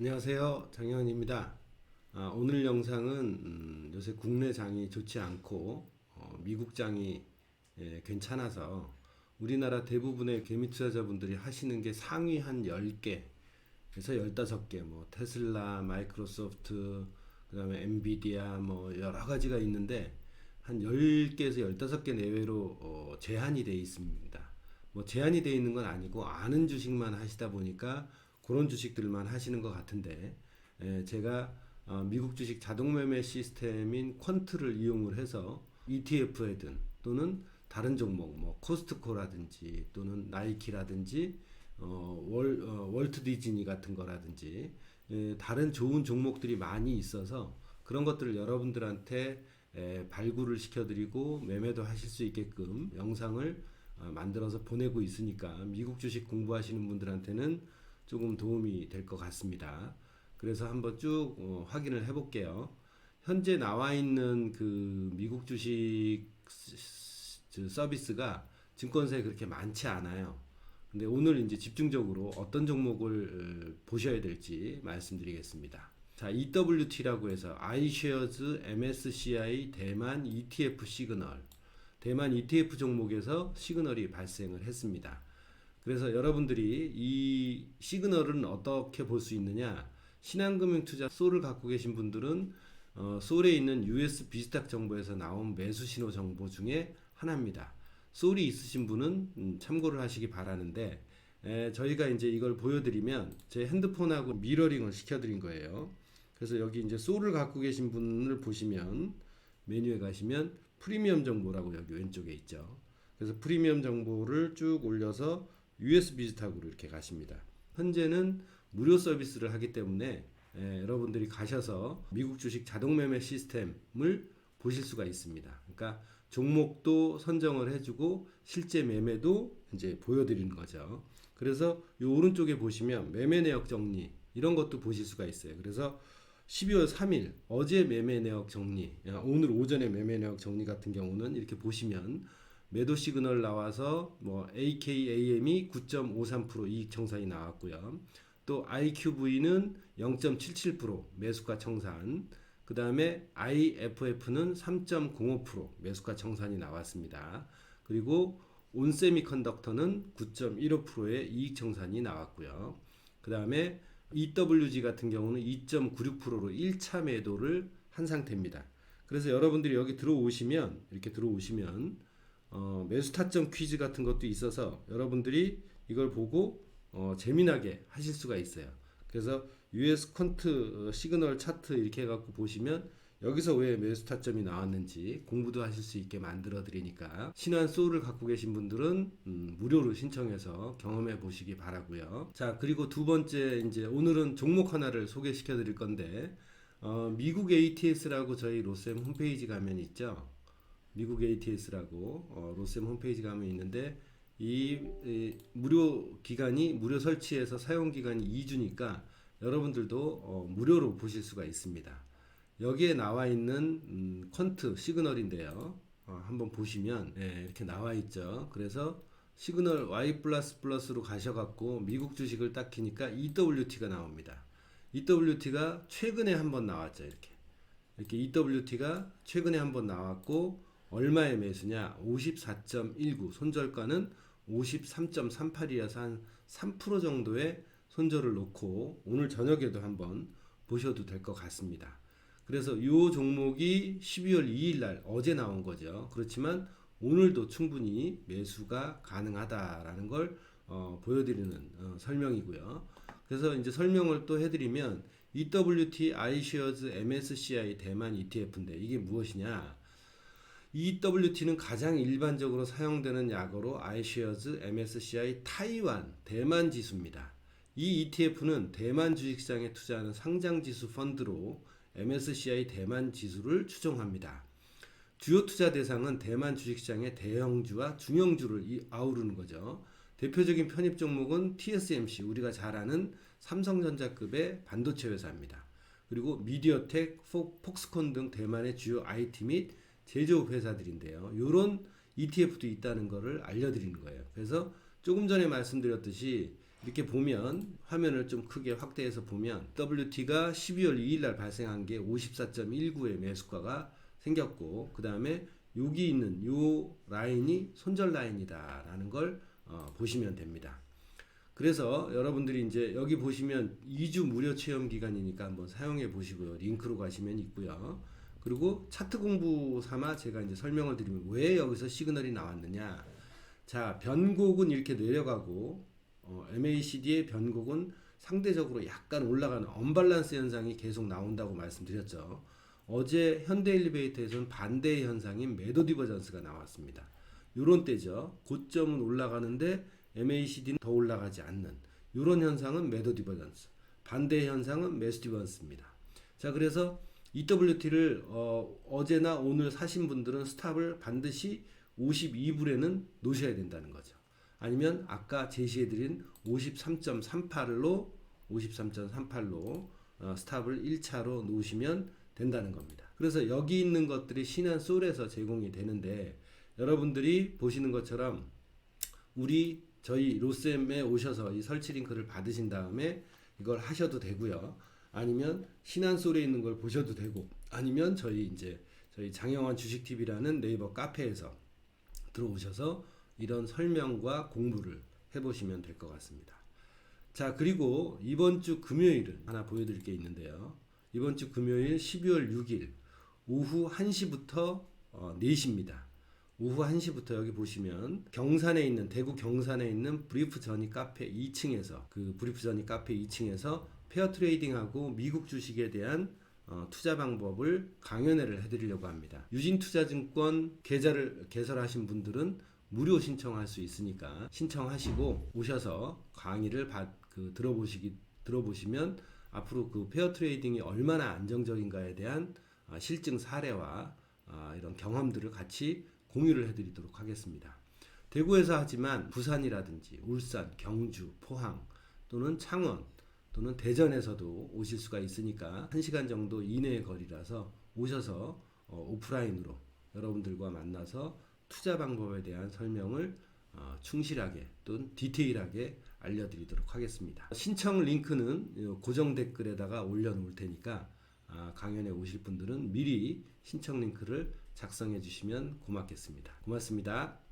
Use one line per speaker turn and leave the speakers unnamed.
안녕하세요. 장현입니다. 아, 오늘 영상은 음, 요새 국내 장이 좋지 않고 어, 미국 장이 예, 괜찮아서 우리나라 대부분의 개미 투자자분들이 하시는 게 상위 한 10개 에서 15개 뭐 테슬라, 마이크로소프트, 그 다음에 엔비디아 뭐 여러 가지가 있는데 한 10개에서 15개 내외로 어, 제한이 돼 있습니다. 뭐 제한이 돼 있는 건 아니고 아는 주식만 하시다 보니까 그런 주식들만 하시는 것 같은데 에, 제가 어, 미국 주식 자동 매매 시스템인 퀀트를 이용을 해서 ETF에든 또는 다른 종목 뭐 코스트코라든지 또는 나이키라든지 어, 월, 어, 월트 디즈니 같은 거라든지 에, 다른 좋은 종목들이 많이 있어서 그런 것들을 여러분들한테 에, 발굴을 시켜드리고 매매도 하실 수 있게끔 영상을 어, 만들어서 보내고 있으니까 미국 주식 공부하시는 분들한테는 조금 도움이 될 것 같습니다. 그래서 한번 쭉 어, 확인을 해볼게요. 현재 나와 있는 그 미국 주식 서비스가 증권사에 그렇게 많지 않아요. 근데 오늘 이제 집중적으로 어떤 종목을 어, 보셔야 될지 말씀드리겠습니다. 자, EWT라고 해서 iShares MSCI 대만 ETF 시그널. 대만 ETF 종목에서 시그널이 발생을 했습니다. 그래서 여러분들이 이 시그널은 어떻게 볼 수 있느냐? 신한금융투자 솔을 갖고 계신 분들은 어, 솔에 있는 US 비스탁 정보에서 나온 매수 신호 정보 중에 하나입니다. 솔이 있으신 분은 음, 참고를 하시기 바라는데 에, 저희가 이제 이걸 보여드리면 제 핸드폰하고 미러링을 시켜드린 거예요. 그래서 여기 이제 솔을 갖고 계신 분을 보시면 메뉴에 가시면 프리미엄 정보라고 여기 왼쪽에 있죠. 그래서 프리미엄 정보를 쭉 올려서 US 비즈탁으로 이렇게 가십니다. 현재는 무료 서비스를 하기 때문에 예, 여러분들이 가셔서 미국 주식 자동 매매 시스템을 보실 수가 있습니다. 그러니까 종목도 선정을 해주고 실제 매매도 이제 보여드리는 거죠. 그래서 이 오른쪽에 보시면 매매 내역 정리 이런 것도 보실 수가 있어요. 그래서 12월 3일 어제 매매 내역 정리, 야, 오늘 오전에 매매 내역 정리 같은 경우는 이렇게 보시면 매도 시그널 나와서 뭐 AKAM이 9.53% 이익 청산이 나왔고요. 또 IQV는 0.77% 매수가 청산. 그 다음에 IFF는 3.05% 매수가 청산이 나왔습니다. 그리고 온세미컨덕터는 9.15%의 이익 청산이 나왔고요. 그 다음에 EWG 같은 경우는 2.96%로 1차 매도를 한 상태입니다. 그래서 여러분들이 여기 들어오시면 이렇게 들어오시면 어, 매수 타점 퀴즈 같은 것도 있어서 여러분들이 이걸 보고 어, 재미나게 하실 수가 있어요. 그래서 US 퀀트 어, 시그널 차트 이렇게 해갖고 보시면 여기서 왜 매수 타점이 나왔는지 공부도 하실 수 있게 만들어 드리니까 신한 소울을 갖고 계신 분들은 음, 무료로 신청해서 경험해 보시기 바라고요. 자 그리고 두 번째 이제 오늘은 종목 하나를 소개시켜 드릴 건데 어, 미국 ATS라고 저희 로셈 홈페이지 가면 있죠. 미국 ATS라고 어, 로셈 홈페이지 가면 있는데 이, 이 무료 기간이 무료 설치해서 사용 기간이 2주니까 여러분들도 어, 무료로 보실 수가 있습니다. 여기에 나와 있는 음, 퀀트 시그널인데요. 어, 한번 보시면 네, 이렇게 나와 있죠. 그래서 시그널 Y 플러스 플러스로 가셔갖고 미국 주식을 딱 키니까 EWT가 나옵니다. EWT가 최근에 한번 나왔죠. 이렇게 이렇게 EWT가 최근에 한번 나왔고 얼마의 매수냐? 54.19 손절가는 53.38이어서 한 3% 정도의 손절을 놓고 오늘 저녁에도 한번 보셔도 될 것 같습니다. 그래서 이 종목이 12월 2일 날 어제 나온 거죠. 그렇지만 오늘도 충분히 매수가 가능하다라는 걸 어, 보여드리는 어, 설명이고요. 그래서 이제 설명을 또 해드리면 EWT iShares MSCI 대만 ETF인데 이게 무엇이냐? EWT는 가장 일반적으로 사용되는 약어로 iShares MSCI 타이완 대만 지수입니다. 이 ETF는 대만 주식시장에 투자하는 상장 지수 펀드로 MSCI 대만 지수를 추종합니다. 주요 투자 대상은 대만 주식시장의 대형주와 중형주를 이- 아우르는 거죠. 대표적인 편입 종목은 TSMC, 우리가 잘 아는 삼성전자급의 반도체 회사입니다. 그리고 미디어텍, 폭- 폭스콘 등 대만의 주요 IT 및 제조업 회사들인데요. 이런 ETF도 있다는 것을 알려드리는 거예요. 그래서 조금 전에 말씀드렸듯이 이렇게 보면 화면을 좀 크게 확대해서 보면 WT가 12월 2일 날 발생한 게 54.19의 매수가가 생겼고 그 다음에 여기 있는 요 라인이 손절 라인이다 라는 걸 어, 보시면 됩니다. 그래서 여러분들이 이제 여기 보시면 2주 무료 체험 기간이니까 한번 사용해 보시고요. 링크로 가시면 있고요. 그리고 차트 공부 삼아 제가 이제 설명을 드리면 왜 여기서 시그널이 나왔느냐. 자, 변곡은 이렇게 내려가고 어, MACD의 변곡은 상대적으로 약간 올라가는 언밸런스 현상이 계속 나온다고 말씀드렸죠. 어제 현대일리베이터에서는 반대의 현상인 매도 디버전스가 나왔습니다. 요런 때죠. 고점은 올라가는데 MACD는 더 올라가지 않는 요런 현상은 매도 디버전스. 반대 현상은 매수 디버전스입니다. 자, 그래서 EWT를 어, 어제나 오늘 사신 분들은 스탑을 반드시 52불에는 놓으셔야 된다는 거죠. 아니면 아까 제시해드린 53.38로 53.38로 어, 스탑을 1차로 놓으시면 된다는 겁니다. 그래서 여기 있는 것들이 신한 솔에서 제공이 되는데 여러분들이 보시는 것처럼 우리 저희 로쌤에 오셔서 이 설치 링크를 받으신 다음에 이걸 하셔도 되고요. 아니면 신한솔에 있는 걸 보셔도 되고 아니면 저희 이제 저희 장영환 주식TV라는 네이버 카페에서 들어오셔서 이런 설명과 공부를 해보시면 될 것 같습니다. 자, 그리고 이번 주 금요일은 하나 보여드릴 게 있는데요. 이번 주 금요일 12월 6일 오후 1시부터 어, 4시입니다. 오후 1시부터 여기 보시면 경산에 있는 대구 경산에 있는 브리프 전이 카페 2층에서 그 브리프 전이 카페 2층에서 페어 트레이딩하고 미국 주식에 대한 어, 투자 방법을 강연회를 해드리려고 합니다. 유진투자증권 계좌를 개설하신 분들은 무료 신청할 수 있으니까 신청하시고 오셔서 강의를 받, 그 들어보시기 들어보시면 앞으로 그 페어 트레이딩이 얼마나 안정적인가에 대한 아, 실증 사례와 아, 이런 경험들을 같이 공유를 해드리도록 하겠습니다. 대구에서 하지만 부산이라든지 울산, 경주, 포항 또는 창원 또는 대전에서도 오실 수가 있으니까 1시간 정도 이내의 거리라서 오셔서 어, 오프라인으로 여러분들과 만나서 투자 방법에 대한 설명을 어, 충실하게 또는 디테일하게 알려드리도록 하겠습니다. 신청 링크는 요 고정 댓글에다가 올려놓을 테니까 아, 강연에 오실 분들은 미리 신청 링크를 작성해 주시면 고맙겠습니다. 고맙습니다.